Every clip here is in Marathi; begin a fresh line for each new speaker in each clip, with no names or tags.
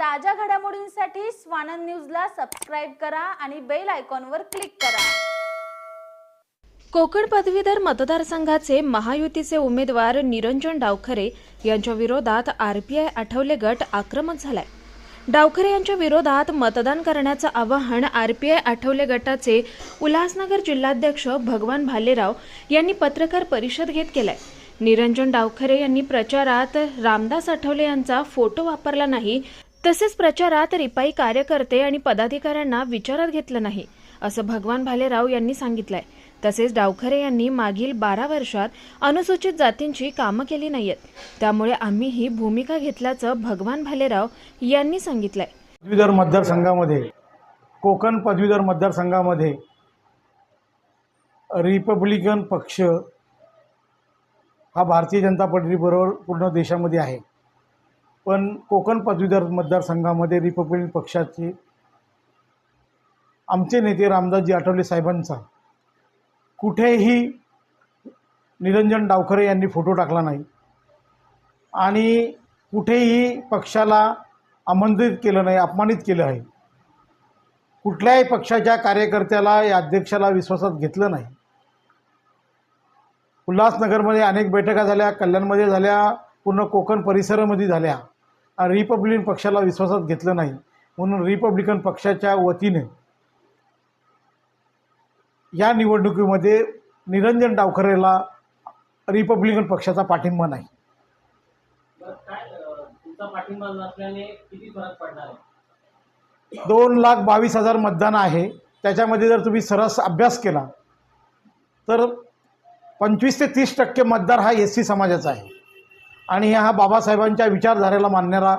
ताज्या घडामोडींसाठी स्वानंद न्यूजला सबस्क्राईब करा आणि बेल आयकॉनवर क्लिक करा.
कोकण पदवीधर मतदारसंघाचे महायुतीचे उमेदवार निरंजन डावखरे यांच्या विरोधात आरपीआय आठवले गट आक्रमक झालाय. डावखरे यांच्या विरोधात मतदान करण्याचं आवाहन आरपीआय आठवले गटाचे उल्हासनगर जिल्हाध्यक्ष भगवान भालेराव यांनी पत्रकार परिषद घेत केलाय. निरंजन डावखरे यांनी प्रचारात रामदास आठवले यांचा फोटो वापरला नाही तसेच प्रचारात रिपाई कार्यकर्ते आणि पदाधिकाऱ्यांना विचारात घेतलं नाही असं भगवान भालेराव यांनी सांगितलंय. तसेच डावखरे यांनी मागील बारा वर्षात अनुसूचित जातींची कामं केली नाहीयेत. त्यामुळे आम्ही ही भूमिका घेतल्याचं भगवान भालेराव यांनी सांगितलंय.
पदवीधर मतदारसंघामध्ये कोकण पदवीधर मतदारसंघामध्ये रिपब्लिकन पक्ष हा भारतीय जनता पार्टीबरोबर पूर्ण देशामध्ये आहे. पण कोकण पदवीधर मतदारसंघामध्ये रिपब्लिकन पक्षाचे आमचे नेते रामदासजी आठवले साहेबांचा कुठेही निरंजन डावखरे यांनी फोटो टाकला नाही. आणि कुठेही पक्षाला आमंत्रित केलं नाही अपमानित केलं आहे. कुठल्याही पक्षाच्या कार्यकर्त्याला या अध्यक्षाला विश्वासात घेतलं नाही. उल्हासनगरमध्ये अनेक बैठका झाल्या कल्याणमध्ये झाल्या पूर्ण कोकण परिसरामध्ये झाल्या. रिपब्लिकन पक्षाला विश्वासात घेतलं नाही. म्हणून रिपब्लिकन पक्षाच्या वतीने या निवडणुकीमध्ये निरंजन डावखरेला रिपब्लिकन पक्षाचा पाठिंबा नाही. दोन लाख बावीस हजार मतदान आहे. त्याच्यामध्ये जर तुम्ही सरस अभ्यास केला तर पंचवीस ते तीस टक्के मतदार हा एस सी समाजाचा आहे. आणि हा बाबासाहेबांच्या विचारधारेला मानणारा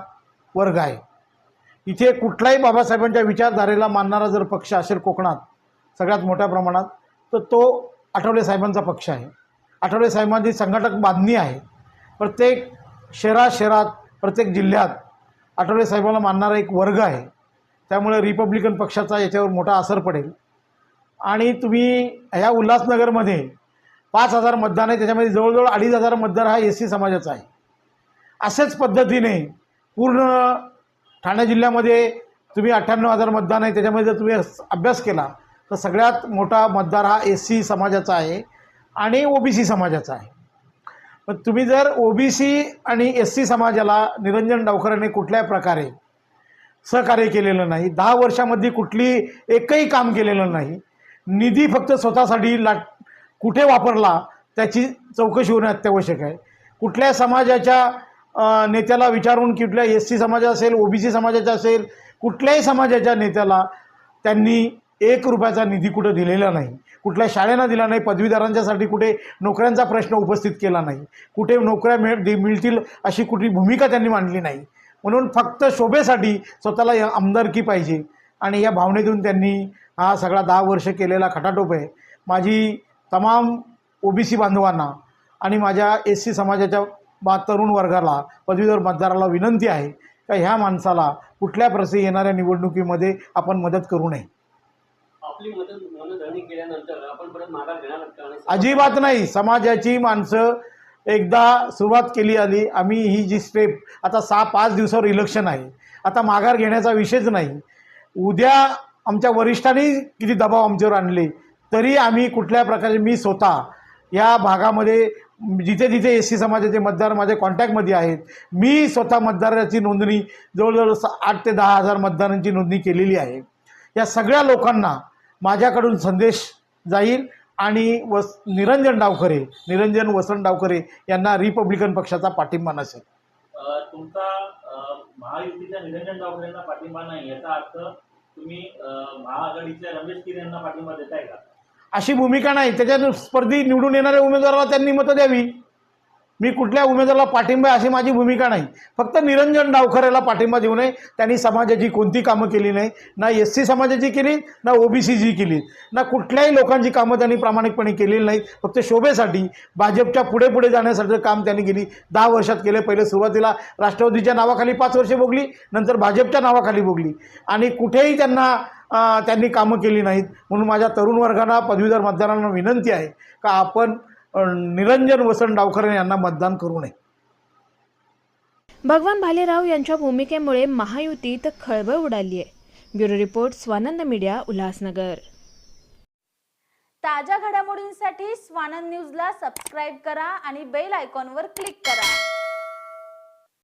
वर्ग आहे. इथे कुठलाही बाबासाहेबांच्या विचारधारेला मानणारा जर पक्ष असेल कोकणात सगळ्यात मोठ्या प्रमाणात तर तो आठवले साहेबांचा पक्ष आहे. आठवले साहेबांची संघटक बांधणी आहे. प्रत्येक शहरात शहरात प्रत्येक जिल्ह्यात आठवले साहेबांना मानणारा एक वर्ग आहे. त्यामुळे रिपब्लिकन पक्षाचा याच्यावर मोठा असर पडेल. आणि तुम्ही ह्या उल्हासनगरमध्ये पाच हजार मतदान आहे त्याच्यामध्ये जवळजवळ अडीच हजार मतदार हा एस सी समाजाचा आहे. अशाच पद्धतीने पूर्ण ठाणे जिल्ह्यामध्ये तुम्ही अठ्ठ्याण्णव हजार मतदान आहे त्याच्यामध्ये जर तुम्ही अभ्यास केला तर सगळ्यात मोठा मतदार हा एस सी समाजाचा आहे आणि ओ बी सी समाजाचा आहे. पण तुम्ही जर ओ बी सी आणि एस सी समाजाला निरंजन डावकरांनी कुठल्याही प्रकारे सहकार्य केलेलं नाही दहा वर्षामध्ये कुठली एकही काम केलेलं नाही निधी फक्त स्वतःसाठी ला कुठे वापरला त्याची चौकशी होणे अत्यावश्यक आहे. कुठल्या समाजाच्या नेत्याला विचारून कुठल्या एस सी समाजा असेल ओ बी सी समाजाचा असेल कुठल्याही समाजाच्या नेत्याला त्यांनी एक रुपयाचा निधी कुठं दिलेला नाही. कुठल्या शाळेना दिला नाही पदवीधरांच्यासाठी कुठे नोकऱ्यांचा प्रश्न उपस्थित केला नाही. कुठे नोकऱ्या मिळ दि- मिळतील अशी कुठली भूमिका त्यांनी मांडली नाही. म्हणून फक्त शोभेसाठी स्वतःला या आमदारकी पाहिजे. आणि या भावनेतून त्यांनी हा सगळा दहा वर्ष केलेला खटाटोप आहे. माझी तमाम ओ बी सी बांधवांना आणि माझ्या एस सी समाजाच्या बा तरुण वर्गाला पदवीधर मतदाराला विनंती आहे का ह्या माणसाला कुठल्या प्रसंगी येणाऱ्या निवडणुकीमध्ये आपण मदत करू नये? अजिबात नाही. समाजाची माणसं एकदा सुरुवात केली आली आम्ही ही जी स्टेप आता सहा पाच दिवसावर इलेक्शन आहे. आता माघार घेण्याचा विषयच नाही. उद्या आमच्या वरिष्ठांनी किती दबाव आमच्यावर आणले तरी आम्ही कुठल्या प्रकारे मी स्वतः या भागामध्ये जिथे जिथे एस सी समाजाचे मतदार माझ्या कॉन्टॅक्टमध्ये आहेत. मी स्वतः मतदाराची नोंदणी जवळजवळ स- आठ ते दहा हजार मतदारांची नोंदणी केलेली आहे. या सगळ्या लोकांना माझ्याकडून संदेश जाईल आणि वस निरंजन डावखरे निरंजन वसंत डावखरे यांना रिपब्लिकन पक्षाचा पाठिंबा नसेल.
तुमचा महायुतीच्या निरंजन डावखरेंना पाठिंबा नाही याचा अर्थ तुम्ही महाआघाडीच्या रमेश किर यांना पाठिंबा देताय का?
अशी भूमिका नाही. त्याच्यात स्पर्धी निवडून येणाऱ्या उमेदवाराला त्यांनी मतं द्यावी. मी कुठल्या उमेदवाराला पाठिंबा आहे अशी माझी भूमिका नाही. फक्त निरंजन डावखरेला पाठिंबा देऊ नये. त्यांनी समाजाची कोणती कामं केली नाही. ना एस सी समाजाची केली ना ओ बी सीची केली. ना कुठल्याही लोकांची कामं त्यांनी प्रामाणिकपणे केलेली नाहीत. फक्त शोभेसाठी भाजपच्या पुढे पुढे जाण्यासाठी काम त्यांनी केली. दहा वर्षात केले. पहिले सुरुवातीला राष्ट्रवादीच्या नावाखाली पाच वर्षे भोगली नंतर भाजपच्या नावाखाली भोगली. आणि कुठेही त्यांना त्यांनी कामं केली नाहीत. म्हणून माझ्या तरुण वर्गांना पदवीधर मतदारांना विनंती आहे का आपण निरंजन वसंत डावखरे यांना मतदान करू नये.
भगवान भालेराव यांच्या भूमिकेमुळे महायुतीत खळबळ उडाली आहे bureau report Swanand media Ulhasnagar.
ताज्या घडामोडींसाठी स्वानंद न्यूजला सबस्क्राईब करा आणि बेल आयकॉनवर क्लिक करा.